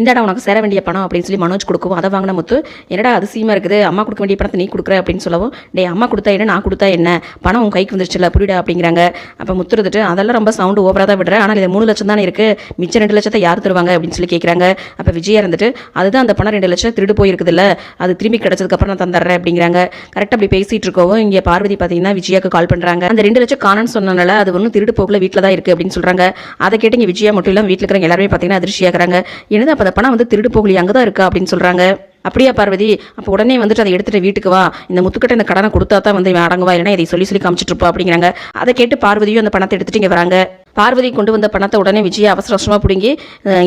இந்தாடா உனக்கு சேர வேண்டிய பணம் அப்படின்னு சொல்லி மனோஜ் கொடுக்கவும் அதை வாங்கின முத்து என்னடா அதிசயமாக இருக்குது? அம்மா கொடுக்க வேண்டிய பணத்தை நீ கொடுக்குற அப்படின்னு சொல்லவும் டே அம்மா கொடுத்தா என்ன நான் கொடுத்தா என்ன? பணம் உன் கைக்கு வந்துருச்சுல புரியுடா? அப்படிங்கிறாங்க. அப்போ முத்து இருந்துட்டு அதெல்லாம் ரொம்ப சவுண்டு ஓவராக தான் விடுறேன். ஆனால் இது மூணு லட்சம் தானே இருக்குது மிச்சம் ரெண்டு லட்சத்தை யார் தருவாங்க? அப்படின்னு சொல்லி கேட்குறாங்க அப்போ விஜயா இருந்துட்டு அதுதான் அந்த பணம் ரெண்டு லட்சம் திருடு போயிருக்குதுல்ல. அது திரும்பி கிடச்சதுக்கப்புறம் நான் தந்துடுறேன். அப்படிங்கிறாங்க. கரெக்டாக அப்படி பேசிகிட்டு இருக்கவும் இங்கே பார்வதி பார்த்தீங்கன்னா விஜயாக்கு கால் பண்ணுறாங்க அந்த ரெண்டு லட்சம் காணன்னு சொன்னனால அது ஒன்றும் திருடு போகல வீட்டில் தான் இருக்குது அப்படின்னு சொல்கிறாங்க அதை கேட்டு இங்கே விஜயா மட்டும் இல்லாமல் வீட்டில் இருக்கிறவங்க எல்லாருமே பார்த்தீங்கன்னா அதிர்ச்சியாகிறாங்க. என்னது அப்போ அந்த பணம் வந்து திருடு போகலி அங்கே தான் இருக்கா அப்படின்னு சொல்கிறாங்க அப்படியா பார்வதி அப்போ உடனே வந்துட்டு அதை எடுத்துட்டு வீட்டுக்கு வா. இந்த முத்துக்கிட்ட இந்த கடனை கொடுத்தா தான் வந்து இவன் அடங்குவா இல்லைன்னா இதை சொல்லி சொல்லி காமிச்சிட்டு இருப்பா அப்படிங்கிறாங்க. அதை கேட்டு பார்வதியும் அந்த பணத்தை எடுத்துட்டு இங்கே வராங்க. பார்வதி கொண்டு வந்த பணத்தை உடனே விஜய் அவசர அவசரமாக பிடுங்கி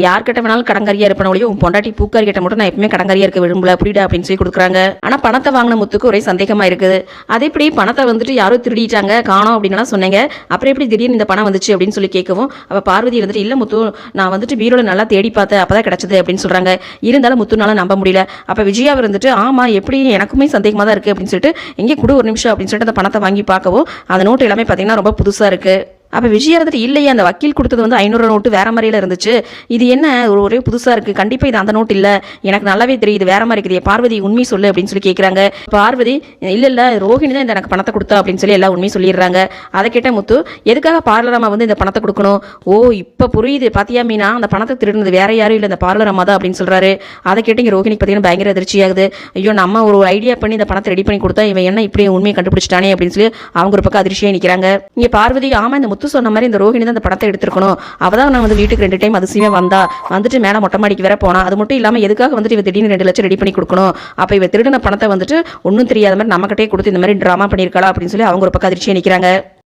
யார்கிட்ட வேணாலும் கடங்கரியா இருப்பன ஒழிய உன் பொண்டாட்டி பூக்காரி கிட்ட மட்டும் நான் எப்பவுமே கடங்கரியா இருக்க விரும்பல புரியுடா அப்படின்னு சொல்லி கொடுக்குறாங்க. ஆனால் பணத்தை வாங்கின முத்துக்கு ஒரே சந்தேகமா இருக்குது. அதே எப்படி பணத்தை வந்துட்டு யாரோ திருடிட்டாங்க காணோம் அப்படின்னுலாம் சொன்னீங்க. அப்புறம் எப்படி திடீர்னு இந்த பணம் வந்துச்சு அப்படின்னு சொல்லி கேட்கவும் அப்போ பார்வதி வந்துட்டு இல்லை முத்து நான் வந்துட்டு பீரோல நல்லா தேடி பார்த்தேன் அப்பதான் கிடச்சிது அப்படின்னு சொல்கிறாங்க இருந்தாலும் முத்துனால நம்ப முடியல. அப்போ விஜயா வந்துட்டு ஆமா எப்படி எனக்குமே சந்தேகமாக தான் இருக்குது அப்படின்னு சொல்லிட்டு இங்கே கொடு ஒரு நிமிஷம் அப்படின்னு சொல்லிட்டு அந்த பணத்தை வாங்கி பார்க்கவும் அந்த நோட்டு எல்லாமே பார்த்தீங்கன்னா ரொம்ப புதுசாக இருக்குது அப்போ விஜயா இருந்துட்டு இல்லையே அந்த வக்கீல் கொடுத்தது வந்து ஐநூறு நோட்டு வேற மாதிரியில் இருந்துச்சு. இது என்ன? ஒரு ஒரே புதுசாக இருக்குது கண்டிப்பாக இது அந்த நோட் இல்லை. எனக்கு நல்லாவே தெரியுது வேற மாதிரி இருக்குது. பார்வதி உண்மை சொல்லு அப்படின்னு சொல்லி கேட்குறாங்க பார்வதி இல்லை இல்லை ரோஹிணி தான் இந்த எனக்கு பணத்தை கொடுத்தா அப்படின்னு சொல்லி எல்லாம் உண்மையும் சொல்லிடுறாங்க. அதை கேட்ட முத்து எதுக்காக பார்லர் அம்மா வந்து இந்த பணத்தை கொடுக்கணும்? ஓ இப்போ புரியுது. பாத்தியா மீனா? அந்த பணத்தை திருடுனது வேற யாரும் இல்லை. இந்த பார்லர் அம்மா தான் அப்படின்னு சொல்கிறாரு அதை கேட்டு இங்கே ரோஹிணிக்கு பார்த்தீங்கன்னா பயங்கர அதிர்ச்சி ஆகுது. ஐயோ நம்ம ஒரு ஐடியா பண்ணி இந்த பணத்தை ரெடி பண்ணி கொடுத்தா இவன் என்ன இப்படி உண்மையை கண்டுபிடிச்சிட்டானே அப்படின்னு சொல்லி அவங்க ஒரு பக்கம் அதிர்ச்சியாக நிற்கிறாங்க இங்கே பார்வதி ஆமாம் இந்த முத்து சொன்ன மாதிரி இந்த ரோஹிணி தான் இந்த பணத்தை எடுத்துருக்கணும். அவதான் நான் வந்து வீட்டுக்கு ரெண்டு டைம் அதிசயமா வந்தா. வந்துட்டு மேலே மொட்டை மாடிக்கு வேற போனா. அது மட்டும் இல்லாமல் எதுக்காக வந்துட்டு இவ திடீர்னு ரெண்டு லட்சம் ரெடி பண்ணி கொடுக்கணும்? அப்போ இவ திருடின பணத்தை வந்துட்டு ஒன்றும் தெரியாத மாதிரி நம்மகிட்டே கொடுத்து இந்த மாதிரி ட்ராமா பண்ணியிருக்காளா அப்படின்னு சொல்லி அவங்க ஒரு பக்கம் அதிர்ச்சியாக நிற்கிறாங்க